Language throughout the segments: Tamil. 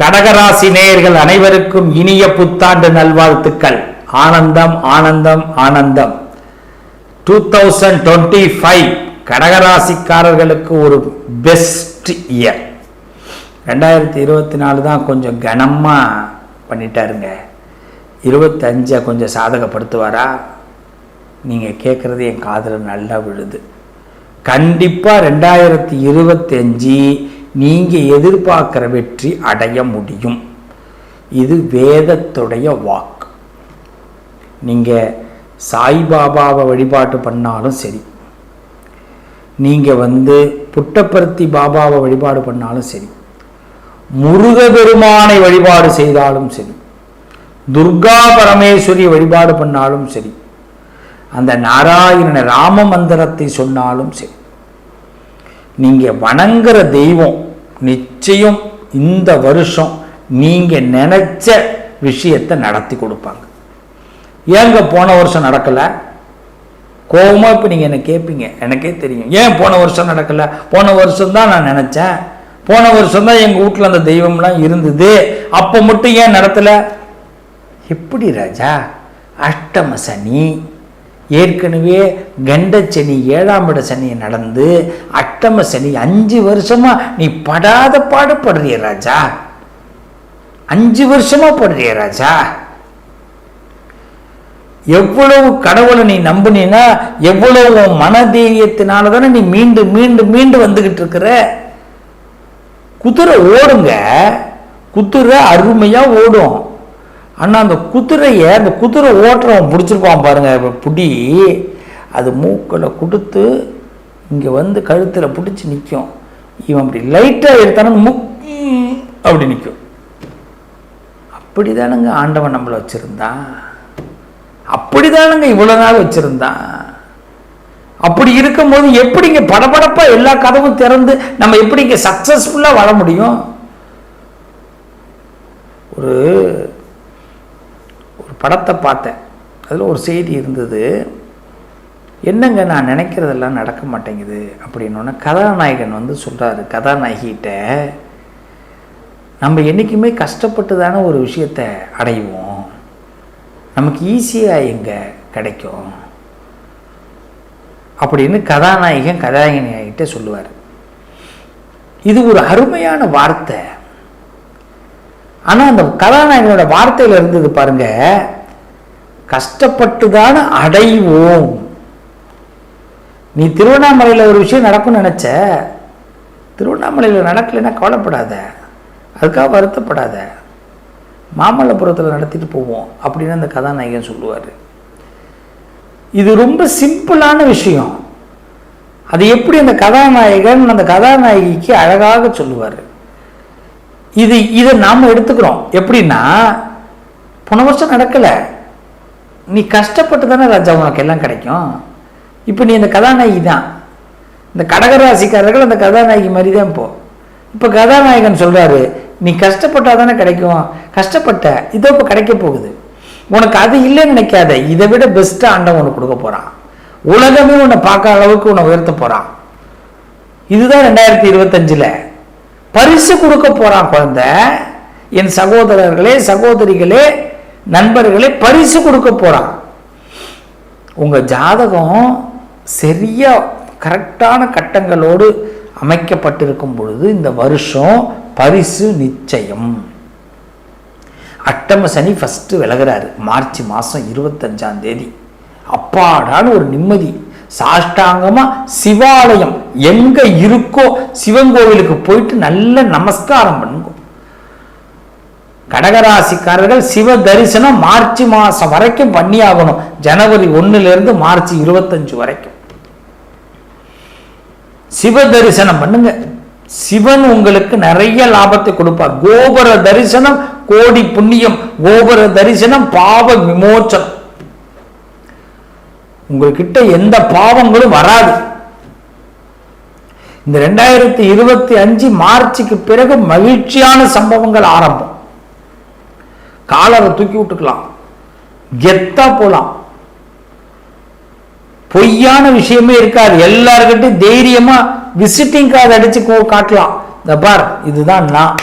கடகராசி நேயர்கள் அனைவருக்கும் இனிய புத்தாண்டு நல்வாழ்த்துக்கள். ஆனந்தம் ஆனந்தம் ஆனந்தம். டூ தௌசண்ட் டுவெண்ட்டி ஃபைவ் கடகராசிக்காரர்களுக்கு ஒரு பெஸ்ட் இயர் ரெண்டாயிரத்தி இருபத்தி நாலு தான் கொஞ்சம் கனமாக பண்ணிட்டாருங்க. இருபத்தஞ்சை கொஞ்சம் சாதகப்படுத்துவாரா? நீங்கள் கேட்குறது என் காதில் நல்லா விழுது. கண்டிப்பாக ரெண்டாயிரத்தி இருபத்தஞ்சு நீங்கள் எதிர்பார்க்குற வெற்றி அடைய முடியும். இது வேதத்துடைய வாக்கு. நீங்கள் சாய்பாபாவை வழிபாட்டு பண்ணாலும் சரி நீங்கள் வந்து புட்டப்பருத்தி பாபாவை வழிபாடு பண்ணாலும் சரி முருகபெருமானை வழிபாடு செய்தாலும் சரி துர்கா பரமேஸ்வரி வழிபாடு பண்ணாலும் சரி அந்த நாராயண ராம மந்திரத்தை சொன்னாலும் சரி நீங்கள் வணங்குற தெய்வம் நிச்சயம் இந்த வருஷம் நீங்கள் நினைச்ச விஷயத்தை நடத்தி கொடுப்பாங்க. ஏங்க போன வருஷம் நடக்கலை? கோபமாக இப்போ நீங்கள் என்ன கேட்பீங்க எனக்கே தெரியும். ஏன் போன வருஷம் நடக்கலை? போன வருஷம் தான் நான் நினச்சேன். போன வருஷம் தான் எங்கள் வீட்டில் அந்த தெய்வம்லாம் இருந்தது. அப்போ மட்டும் ஏன் நடத்தலை? எப்படி ராஜா? அஷ்டம சனி. ஏற்கனவே கண்ட சனி ஏழாம் இட சனி நடந்து அட்டம சனி அஞ்சு வருஷமா நீ படாத பாடுபடுறிய ராஜா. அஞ்சு வருஷமா படுறிய ராஜா. எவ்வளவு கடவுளை நீ நம்புனீன்னா எவ்வளவு உன் மனதைரியத்தினால தானே நீ மீண்டும் மீண்டும் மீண்டும் வந்துகிட்டு இருக்கிற. குதிரை ஓடுங்க. குதிரை அருமையா ஓடும். ஆனால் அந்த குதிரையை அந்த குதிரை ஓட்டுறவன் பிடிச்சிருப்பான் பாருங்க புடி. அது மூக்கில் கொடுத்து இங்கே வந்து கழுத்தில் பிடிச்சி நிற்கும் இவன் அப்படி லைட்டாக எடுத்தானு முக் அப்படி நிற்கும் அப்படிதானுங்க ஆண்டவன் நம்மளை வச்சுருந்தான். அப்படிதானுங்க இவ்வளோ நாள் வச்சுருந்தான். அப்படி இருக்கும்போது எப்படிங்க படபடப்பாக எல்லா கதவும் திறந்து நம்ம எப்படிங்க சக்ஸஸ்ஃபுல்லாக வர முடியும்? ஒரு படத்தை பார்த்தேன். அதில் ஒரு செய்தி இருந்தது. என்னங்க நான் நினைக்கிறதெல்லாம் நடக்க மாட்டேங்குது அப்படின்னோடனே கதாநாயகன் வந்து சொல்கிறாரு கதாநாயகிட்ட நம்ம என்றைக்குமே கஷ்டப்பட்டு தானே ஒரு விஷயத்தை அடைவோம். நமக்கு ஈஸியாக எங்கே கிடைக்கும்? அப்படின்னு கதாநாயகன் கதாநாயகிட்ட சொல்லுவார். இது ஒரு அருமையான வார்த்தை. ஆனால் அந்த கதாநாயகனோட வார்த்தையில் இருந்தது பாருங்க. கஷ்டப்பட்டு தான் அடைவோம். நீ திருவண்ணாமலையில் ஒரு விஷயம் நடக்கும்னு நினச்ச திருவண்ணாமலையில் நடக்கலைன்னா கவலைப்படாத. அதுக்காக வருத்தப்படாத. மாமல்லபுரத்தில் நடத்திட்டு போவோம் அப்படின்னு அந்த கதாநாயகன் சொல்லுவார். இது ரொம்ப சிம்பிளான விஷயம். அது எப்படி அந்த கதாநாயகன் அந்த கதாநாயகிக்கு அழகாக சொல்லுவார். இது இதை நாம் எடுத்துக்கிறோம். எப்படின்னா போன வருஷம் நடக்கலை. நீ கஷ்டப்பட்டு தானே ராஜா உனக்கு எல்லாம் கிடைக்கும். இப்போ நீ இந்த கதாநாயகி தான். இந்த கடகராசிக்காரர்கள் அந்த கதாநாயகி மாதிரி தான் இப்போ. இப்போ கதாநாயகன் சொல்கிறாரு நீ கஷ்டப்பட்டால் தானே கிடைக்கும். கஷ்டப்பட்ட இதோ இப்போ கிடைக்க போகுது. உனக்கு அது இல்லைன்னு நினைக்காத. இதை விட பெஸ்ட்டாக ஆண்டவன் உனக்கு கொடுக்க போகிறான் உலகமே உன்னை பார்க்க அளவுக்கு உன்னை உயர்த்த போகிறான் இதுதான் ரெண்டாயிரத்தி இருபத்தஞ்சில். பரிசு கொடுக்க போகிறான் குழந்தை. என் சகோதரர்களே சகோதரிகளே நண்பர்களே பரிசு கொடுக்க போகிறான் உங்கள் ஜாதகம் சரியா கரெக்டான கட்டங்களோடு அமைக்கப்பட்டிருக்கும் பொழுது இந்த வருஷம் பரிசு நிச்சயம். அட்டம சனி ஃபஸ்ட்டு விலகிறாரு. மார்ச் மாதம் இருபத்தஞ்சாம் தேதி. அப்பாடான ஒரு நிம்மதி. சாஷ்டாங்கமா சிவாலயம் எங்க இருக்கோ சிவன் கோவிலுக்கு போயிட்டு நல்ல நமஸ்காரம் பண்ணுங்க. கடகராசிக்காரர்கள் சிவ தரிசனம் மார்ச் மாசம் வரைக்கும் பண்ணியாகணும். ஜனவரி ஒண்ணுல இருந்து மார்ச் இருபத்தஞ்சு வரைக்கும். சிவ தரிசனம் பண்ணுங்க. சிவன் உங்களுக்கு நிறைய லாபத்தை கொடுப்பார் கோபுர தரிசனம் கோடி புண்ணியம். கோபுர தரிசனம் பாவ விமோச்சனம். உங்கள்கிட்ட எந்த பாவங்களும் வராது. இந்த ரெண்டாயிரத்தி இருபத்தி அஞ்சு மார்ச்சுக்கு பிறகு மகிழ்ச்சியான சம்பவங்கள் ஆரம்பம். காலரை தூக்கி விட்டுக்கலாம். கெத்தா போலாம். பொய்யான விஷயமே இருக்காது. எல்லார்கிட்டையும் தைரியமா விசிட்டிங் கார்டு அடிச்சு காட்டலாம். இந்த பார் இதுதான் நான்.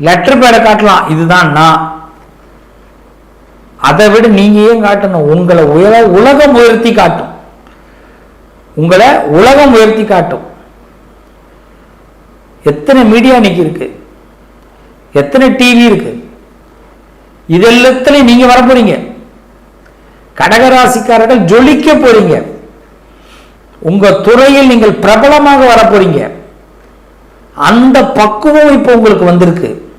லெட்டர் பேடை காட்டலாம். இதுதான் நான். அதை விட நீங்க ஏன் காட்டணும்? உங்களை உயர உலகம் உயர்த்தி காட்டும். உங்களை உலகம் உயர்த்தி காட்டும். எத்தனை மீடியா இன்னைக்கு இருக்கு? எத்தனை டிவி இருக்கு? இதெல்லாத்திலையும் நீங்க வர போறீங்க. கடகராசிக்காரர்கள் ஜொலிக்க போறீங்க. உங்க துறையில் நீங்கள் பிரபலமாக வர போறீங்க. அந்த பக்குவம் இப்போ உங்களுக்கு வந்திருக்கு.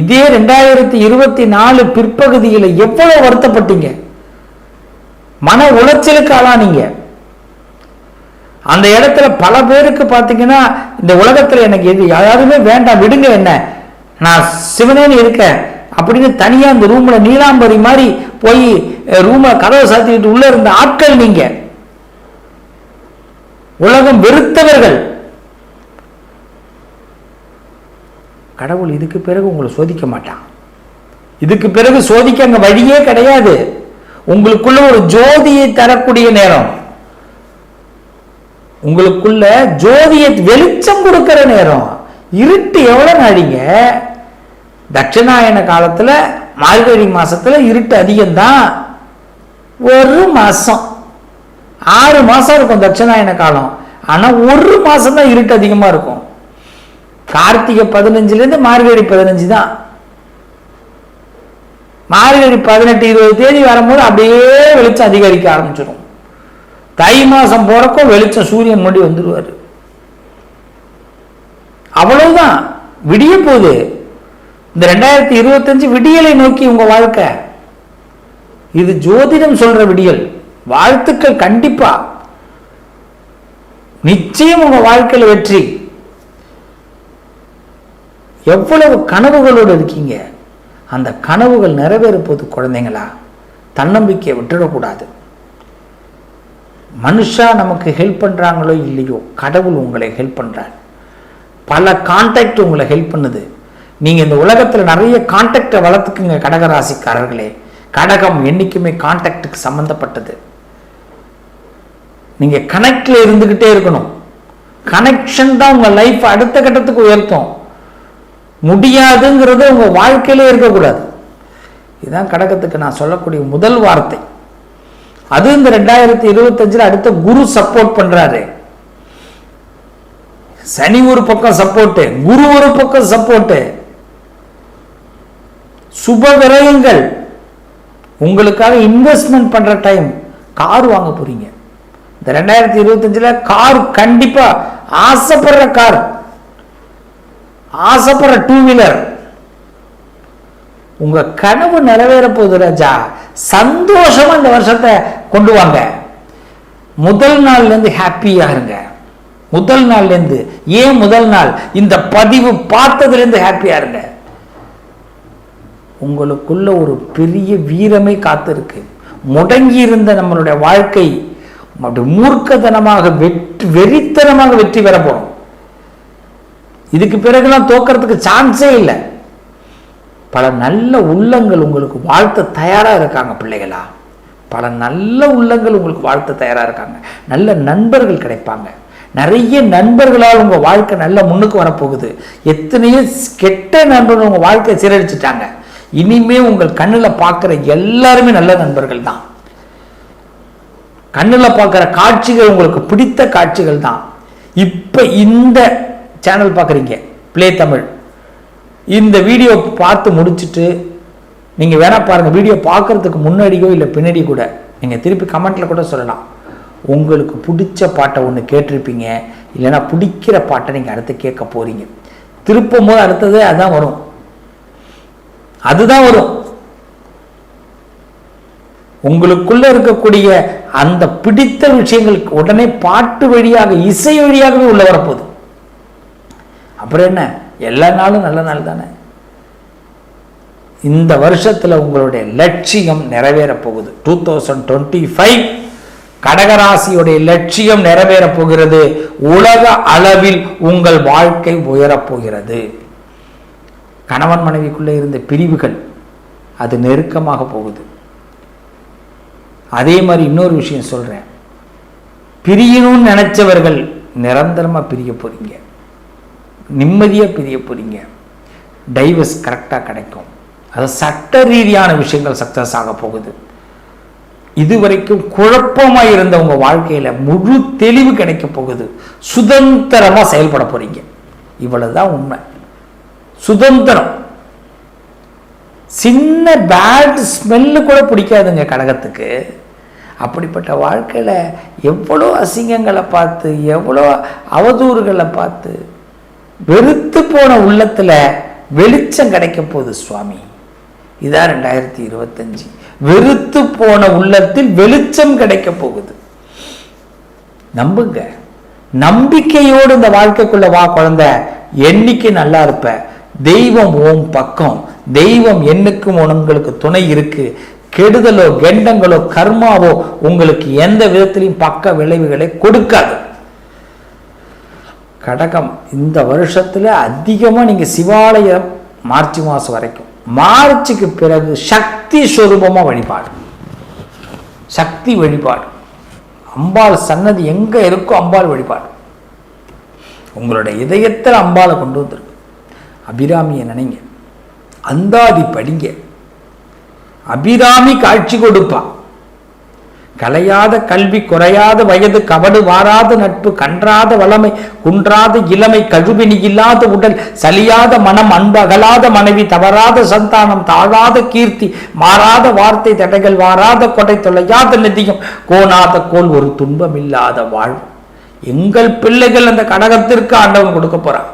இதே ரெண்டாயிரத்தி இருபத்தி நாலு பிற்பகுதியில் எவ்வளவு வருத்தப்பட்டீங்க? மன உளைச்சலுக்கு ஆளானீங்க. அந்த இடத்துல பல பேருக்கு பார்த்தீங்கன்னா இந்த உலகத்தில் எனக்கு எது யாருமே வேண்டாம் விடுங்க என்ன? நான் சிவனேன்னு இருக்கேன். அப்படின்னு தனியாக அந்த ரூமில் நீலாம்பரி மாதிரி போய் ரூமை கதவை சாத்திக்கிட்டு உள்ளே இருந்த ஆட்கள் நீங்கள் உலகம் வெறுத்தவர்கள். கடவுள் இதுக்கு பிறகு உங்களை சோதிக்க மாட்டான். இதுக்கு பிறகு சோதிக்க அங்க வழியே கிடையாது. உங்களுக்குள்ள ஒரு ஜோதியை தரக்கூடிய நேரம். உங்களுக்குள்ள ஜோதியை வெளிச்சம் கொடுக்கிற நேரம். இருட்டு எவ்வளவு நாடிங்க தட்சிணாயன காலத்துல மார்கழி மாசத்துல இருட்டு அதிகம்தான். ஒரு மாசம். ஆறு மாசம் இருக்கும் தட்சிணாயன காலம். ஆனா ஒரு மாசம் தான் இருட்டு அதிகமா இருக்கும். கார்த்திகை பதினஞ்சுலேருந்து மார்கழி பதினஞ்சு தான். மார்கழி பதினெட்டு இருபது தேதி வரும்போது அப்படியே வெளிச்சம் அதிகரிக்க ஆரம்பிச்சிடும். தை மாதம் போகிறக்கும் வெளிச்சம் சூரியன் முன்னாடி வந்துடுவார் அவ்வளவுதான். விடிய போகுது. இந்த ரெண்டாயிரத்தி இருபத்தஞ்சு விடியலை நோக்கி உங்கள் வாழ்க்கை. இது ஜோதிடம் சொல்கிற விடியல். வாழ்த்துக்கள் கண்டிப்பாக நிச்சயம் உங்கள் வாழ்க்கையில் வெற்றி. எவ்வளவு கனவுகளோடு இருக்கீங்க? அந்த கனவுகள் நிறைவேறுப்பது குழந்தைங்களா? தன்னம்பிக்கையை விட்டுடக்கூடாது மனுஷா நமக்கு ஹெல்ப் பண்ணுறாங்களோ இல்லையோ கடவுள் உங்களை ஹெல்ப் பண்ணுறார் பல கான்டாக்ட் உங்களை ஹெல்ப் பண்ணுது. நீங்கள் இந்த உலகத்தில் நிறைய கான்டாக்டை வளர்த்துக்குங்க கடகராசிக்காரர்களே. கடகம் என்றைக்குமே கான்டாக்டுக்கு சம்மந்தப்பட்டது நீங்கள் கனெக்டில் இருந்துக்கிட்டே இருக்கணும். கனெக்ஷன் தான் உங்கள் லைஃப் அடுத்த கட்டத்துக்கு உயர்த்தும். முடியாதுங்கிறது உங்க வாழ்க்கையிலே இருக்கக்கூடாது. இதுதான் கடகத்துக்கு நான் சொல்லக்கூடிய முதல் வார்த்தை. அது இந்த ரெண்டாயிரத்தி இருபத்தஞ்சுல அடுத்த குரு சப்போர்ட் பண்றாரு. சனி ஒரு பக்கம் சப்போர்ட்டு குரு ஒரு பக்கம் சப்போர்ட்டு சுப விரயங்கள். உங்களுக்காக இன்வெஸ்ட்மெண்ட் பண்ற டைம் கார் வாங்க போறீங்க. இந்த ரெண்டாயிரத்தி இருபத்தஞ்சுல கார் கண்டிப்பா ஆசைப்படுற கார். ஆசைப்படுற டூ வீலர் உங்க கனவு நிறைவேற போகுது ராஜா. சந்தோஷமா இந்த வருஷத்தை கொண்டு வாங்க. முதல் நாள்ல இருந்து இருங்க. முதல் நாள்ல இருந்து ஏன் முதல் நாள்? இந்த பதிவு பார்த்ததுலேருந்து ஹாப்பியாக இருங்க. உங்களுக்குள்ள ஒரு பெரிய வீரமே காத்திருக்கு. முடங்கி இருந்த நம்மளுடைய வாழ்க்கை அப்படி மூர்க்கத்தனமாக வெற்றி வெறித்தனமாக வெற்றி பெற போகிறோம் இதுக்கு பிறகுலாம் தோக்கிறதுக்கு சான்ஸே இல்லை. பல நல்ல உள்ளங்கள் உங்களுக்கு வாழ்த்த தயாராக இருக்காங்க பிள்ளைகளா. பல நல்ல உள்ளங்கள் உங்களுக்கு வாழ்த்த தயாராக இருக்காங்க. நல்ல நண்பர்கள் கிடைப்பாங்க. நிறைய நண்பர்களால் உங்கள் வாழ்க்கை நல்ல முன்னுக்கு வரப்போகுது. எத்தனையோ கெட்ட நண்பர்கள் உங்கள் வாழ்க்கையை சீரழிச்சிட்டாங்க. இனிமே உங்கள் கண்ணில் பார்க்குற எல்லாருமே நல்ல நண்பர்கள் தான். கண்ணில் பார்க்குற காட்சிகள் உங்களுக்கு பிடித்த காட்சிகள் தான். இப்போ இந்த சேனல் பார்க்குறீங்க. ப்ளே தமிழ் இந்த வீடியோ பார்த்து முடிச்சுட்டு நீங்கள் வேணா பாருங்கள் வீடியோ பார்க்குறதுக்கு முன்னாடியோ இல்லை பின்னாடி கூட நீங்கள் திருப்பி கமெண்ட்டில் கூட சொல்லலாம். உங்களுக்கு பிடிச்ச பாட்டை ஒன்று கேட்டிருப்பீங்க இல்லைன்னா பிடிக்கிற பாட்டை நீங்கள் அடுத்து கேட்க போகிறீங்க திருப்பும் போது அடுத்தது அதான் வரும். அதுதான் வரும். உங்களுக்குள்ள இருக்கக்கூடிய அந்த பிடித்த விஷயங்களுக்கு உடனே பாட்டு வழியாக இசை வழியாகவே உள்ள வரப்போகுது. அப்புறம் என்ன? எல்லா நாளும் நல்ல நாள் தானே? இந்த வருஷத்துல உங்களுடைய லட்சியம் நிறைவேற போகுது. டூ தௌசண்ட் டுவெண்ட்டி ஃபைவ் கடகராசியுடைய லட்சியம் நிறைவேற போகிறது. உலக அளவில் உங்கள் வாழ்க்கை உயரப் போகிறது. கணவன் மனைவிக்குள்ளே இருந்த பிரிவுகள் அது நெருக்கமாக போகுது. அதே மாதிரி இன்னொரு விஷயம் சொல்றேன். பிரியணும்னு நினைச்சவர்கள் நிரந்தரமா பிரிய போறீங்க. நிம்மதியாக பிரிய போகிறீங்க டைவர்ஸ் கரெக்டாக கிடைக்கும். அது சட்ட ரீதியான விஷயங்கள் சக்ஸஸ் ஆக போகுது. இதுவரைக்கும் குழப்பமாக இருந்த உங்கள் வாழ்க்கையில் முழு தெளிவு கிடைக்க போகுது. சுதந்திரமாக செயல்பட போறீங்க. இவ்வளவுதான் உண்மை. சுதந்திரம். சின்ன பேட் ஸ்மெல்லு கூட பிடிக்காதுங்க கடகத்துக்கு. அப்படிப்பட்ட வாழ்க்கையில் எவ்வளோ அசிங்கங்களை பார்த்து எவ்வளோ அவதூறுகளை பார்த்து வெறுத்து போன உள்ளத்தில் வெளிச்சம் கிடைக்க போகுது சுவாமி. இதான் ரெண்டாயிரத்தி இருபத்தஞ்சு. வெறுத்து போன உள்ளத்தில் வெளிச்சம் கிடைக்க போகுது. நம்புங்க. நம்பிக்கையோடு இந்த வாழ்க்கைக்குள்ள வா குழந்தை. என்னைக்கு நல்லா இருப்ப? தெய்வம் ஓம் பக்கம். தெய்வம் என்னுக்கும் உங்களுக்கு துணை இருக்கு. கெடுதலோ கெண்டங்களோ கர்மாவோ உங்களுக்கு எந்த விதத்திலையும் பக்க விளைவுகளை கொடுக்காது. கடகம். இந்த வருஷத்துல அதிகமா நீங்க சிவாலயம் மார்ச் மாசம் வரைக்கும். மார்ச்சுக்கு பிறகு சக்தி ஸ்வரூபமா வழிபாடு. சக்தி வழிபாடு. அம்பாள் சன்னதி எங்கே இருக்கோ அம்பாள் வழிபாடு. உங்களுடைய இதயத்தில் அம்பாளை கொண்டு வந்துருக்கு அபிராமியை நினைங்க. அந்தாதி படிங்க. அபிராமி காட்சி கொடுப்பா. கலையாத கல்வி குறையாத வயது கவடு வாராத நட்பு கன்றாத வளமை குன்றாத இளமை கழுவினி இல்லாத உடல் சலியாத மனம் அன்பு அகலாத மனைவி தவறாத சந்தானம் தாழாத கீர்த்தி மாறாத வார்த்தை தடைகள் வாராத கொடை தொலையாத நிதியம் கோணாத கோல் ஒரு துன்பம் இல்லாத வாழ்வு. எங்கள் பிள்ளைகள் அந்த கடகத்திற்கு ஆண்டவன் கொடுக்க போறான்.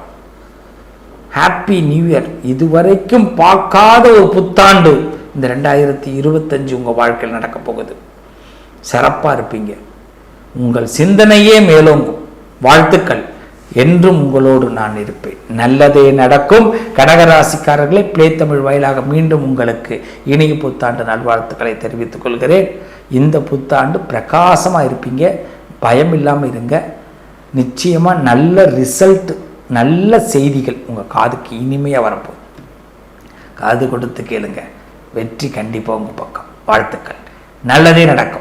ஹாப்பி நியூ இயர் இதுவரைக்கும் பார்க்காத ஒரு புத்தாண்டு இந்த ரெண்டாயிரத்தி இருபத்தஞ்சு உங்கள் வாழ்க்கையில் நடக்க போகுது. சிறப்பாக இருப்பீங்க. உங்கள் சிந்தனையே மேலோங்கும். வாழ்த்துக்கள். என்றும் உங்களோடு நான் இருப்பேன். நல்லதே நடக்கும். கடகராசிக்காரர்களை பிளே தமிழ் வாயிலாக மீண்டும் உங்களுக்கு இனிய புத்தாண்டு நல்வாழ்த்துக்களை தெரிவித்துக் கொள்கிறேன். இந்த புத்தாண்டு பிரகாசமாக இருப்பீங்க. பயம் இல்லாமல் இருங்க. நிச்சயமாக நல்ல ரிசல்ட் நல்ல செய்திகள் உங்கள் காதுக்கு இனிமையாக வரப்போகுது. காது கொடுத்து கேளுங்க. வெற்றி கண்டிப்பாக உங்கள் பக்கம். வாழ்த்துக்கள். நல்லதே நடக்கும்.